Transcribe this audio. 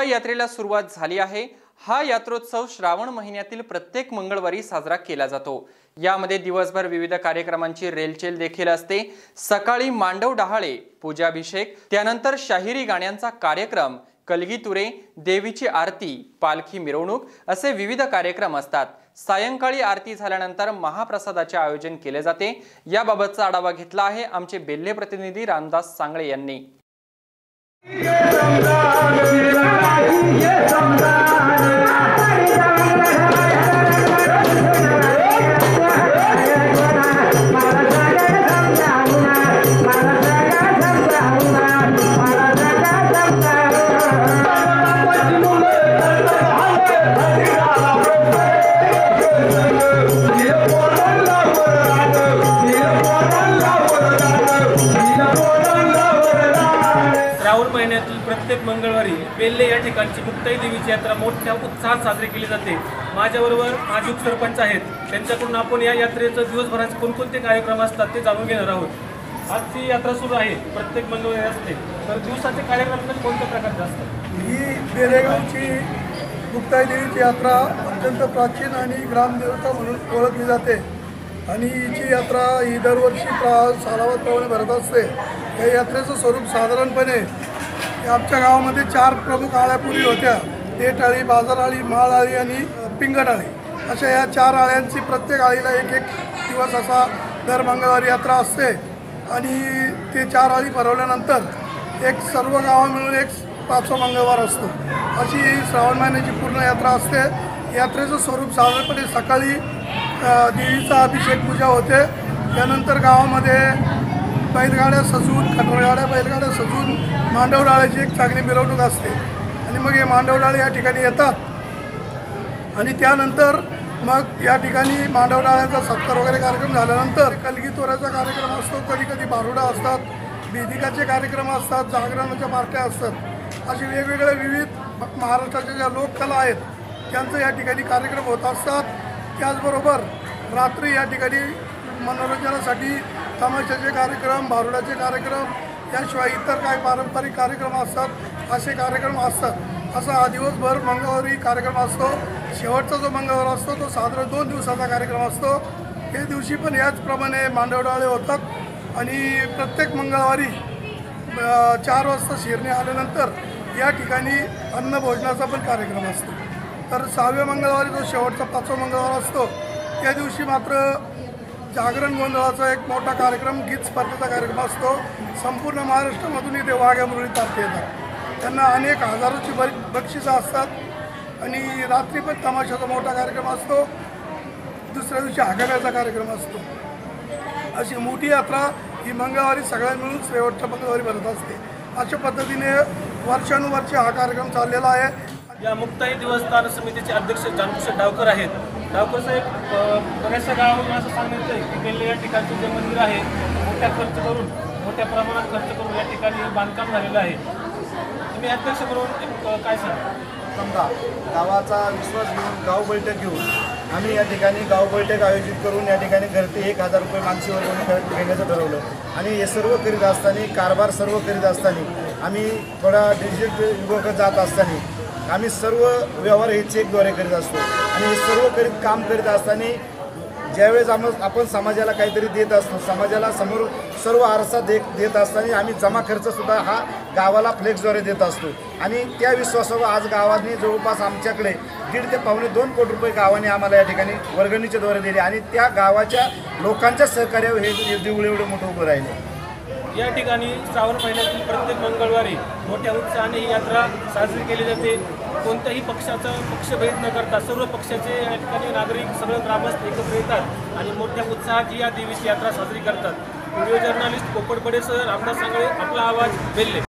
मुक्ताबाई यात्रेला सुरुवात झाली आहे. हा यात्रोत्सव श्रावण महिन्यातील प्रत्येक मंगळवारी साजरा केला जातो. यामध्ये दिवसभर विविध कार्यक्रमांची रेलचेल देखील असते. सकाळी मांडव डहाळे पूजाभिषेक त्यानंतर शाहिरी गाण्यांचा कार्यक्रम कलगीतुरे देवीची आरती पालखी मिरवणूक असे विविध कार्यक्रम असतात. सायंकाळी आरती झाल्यानंतर महाप्रसादाचे आयोजन केले जाते. याबाबतचा आढावा घेतला आहे आमचे बेल्ले प्रतिनिधी रामदास सांगळे यांनी. श्रावण महिन्यातील प्रत्येक मंगळवारी बेल्ले या ठिकाणची मुक्ताई देवीची यात्रा मोठ्या उत्साहात साजरी केली जाते. माझ्याबरोबर माजी उपसरपंच आहेत. त्यांच्याकडून आपण या यात्रेचं दिवसभराचे कोणकोणते कार्यक्रम असतात ते जाणून घेणार आहोत. आजची यात्रा सुरू आहे. प्रत्येक मंगळवारी असते. तर दिवसाचे कार्यक्रम कोणत्या प्रकारचे असतात? ही बेरेगावची मुक्ताई देवीची यात्रा अत्यंत प्राचीन आणि ग्रामदेवता म्हणून ओळखली जाते. आणि हिची यात्रा ही दरवर्षी प्रा सालावतप्रमाणे भरत असते. या यात्रेचं स्वरूप साधारणपणे आमच्या गावामध्ये चार प्रमुख आळ्यापुरी होत्या. होत्या पेट बाजार आळी माळ आळी आणि पिंगट आळी अशा या चार आळ्यांची प्रत्येक आळीला एक एक दिवस असा दर मंगळवारी यात्रा असते. आणि ते चार आळी भरवल्यानंतर एक सर्व गावा मिळून एक पाचवा मंगळवार असतो. अशी श्रावण महिन्याची पूर्ण यात्रा असते. यात्रेचं स्वरूप साधारणपणे सकाळी देवीचा अभिषेक पूजा होते. त्यानंतर गावामध्ये बैलगाड्या सजवून खटरगाड्या बैलगाड्या सजून मांडवडाळ्याची एक चांगली मिरवणूक असते. आणि मग हे मांडवडाळे या ठिकाणी येतात. आणि त्यानंतर मग या ठिकाणी मांडवडाळ्याचा सत्कार वगैरे कार्यक्रम झाल्यानंतर कलगीतोऱ्याचा कार्यक्रम असतो. कधी कधी बारुडा असतात बेदिकाचे कार्यक्रम असतात जागरणाच्या पार्ट्या असतात. असे वेगवेगळ्या विविध महाराष्ट्राच्या ज्या लोककला आहेत त्यांचं या ठिकाणी कार्यक्रम होत असतात. त्याचबरोबर रात्री या ठिकाणी मनोरंजनासाठी तमाशाचे कार्यक्रम भारुडाचे कार्यक्रम याशिवाय इतर काही पारंपरिक कार्यक्रम असतात असे कार्यक्रम असतात. असा हा दिवसभर मंगळवारी कार्यक्रम असतो. शेवटचा जो मंगळवार असतो तो साधारण दोन दिवसाचा कार्यक्रम असतो. त्या दिवशी पण याचप्रमाणे मांडवडाळे होतात आणि प्रत्येक मंगळवारी चार वाजता शिरणे आल्यानंतर या ठिकाणी अन्नभोजनाचा पण कार्यक्रम असतो. तर सहाव्या मंगळवारी जो शेवटचा पाचवा मंगळवार असतो त्या दिवशी मात्र जागरण गोंधळाचा एक मोठा कार्यक्रम गीत स्पर्धेचा कार्यक्रम असतो. संपूर्ण महाराष्ट्रामधून इथे वाघ्या मुरळी पार्टी येतात. त्यांना अनेक हजारोची ब बक्षिसं असतात. आणि रात्री पण तमाशाचा मोठा कार्यक्रम असतो. दुसऱ्या दिवशी हागाव्याचा कार्यक्रम असतो. अशी मोठी यात्रा ही मंगळवारी सगळ्या मिळून शेवटच्या मंगळवारी भरत असते. अशा पद्धतीने वर्षानुवर्षे हा कार्यक्रम चाललेला आहे. या मुक्ताई देवस्थान समितीचे अध्यक्ष जानकुश डावकर आहेत. डावकर साहेब बऱ्याचशा गावामध्ये असं सांगण्यात आहे की गेल्ले या ठिकाणचं जे मंदिर आहे मोठ्या खर्च करून मोठ्या प्रमाणात खर्च करून या ठिकाणी बांधकाम झालेलं आहे. तुम्ही अध्यक्ष म्हणून काय सांगा समजा गावाचा विश्वास घेऊन गाव बैठक घेऊन आम्ही या ठिकाणी गाव बैठक आयोजित करून या ठिकाणी घरती एक हजार रुपये मानसी वर्गणी घेण्याचं ठरवलं. आणि हे सर्व करीत असताना कारभार सर्व करीत असताना आम्ही थोडा डिजिटल युवक जात असताना आम्ही सर्व व्यवहार हे चेकद्वारे करीत असतो. आणि हे सर्व करीत काम करीत असताना ज्यावेळेस आम आपण समाजाला काहीतरी देत असतो समाजाला समोर सर्व आरसा दे देत असताना आम्ही जमा खर्चसुद्धा हा गावाला फ्लेक्सद्वारे देत असतो. आणि त्या विश्वासावर आज गावाने जवळपास आमच्याकडे दीड ते पावणे दोन कोटी रुपये गावाने आम्हाला या ठिकाणी वर्गणीच्या द्वारे दिले आणि त्या गावाच्या लोकांच्या सहकार्यावर हे देऊळ एवढं मोठं उभं राहिलं. या ठिकाणी श्रावण महिन्यातील प्रत्येक मंगळवारी मोठ्या उत्साहाने ही यात्रा साजरी केली जाते. कोणत्याही पक्षाचा पक्षभेद न करता सर्व पक्षाचे या ठिकाणी नागरिक सगळं ग्रामस्थ एकत्र येतात आणि मोठ्या उत्साहात ही या देवीची यात्रा साजरी करतात. व्हिडिओ जर्नलिस्ट पोपट बडेसह रामदास सांगळे आपला आवाज बेल्ले.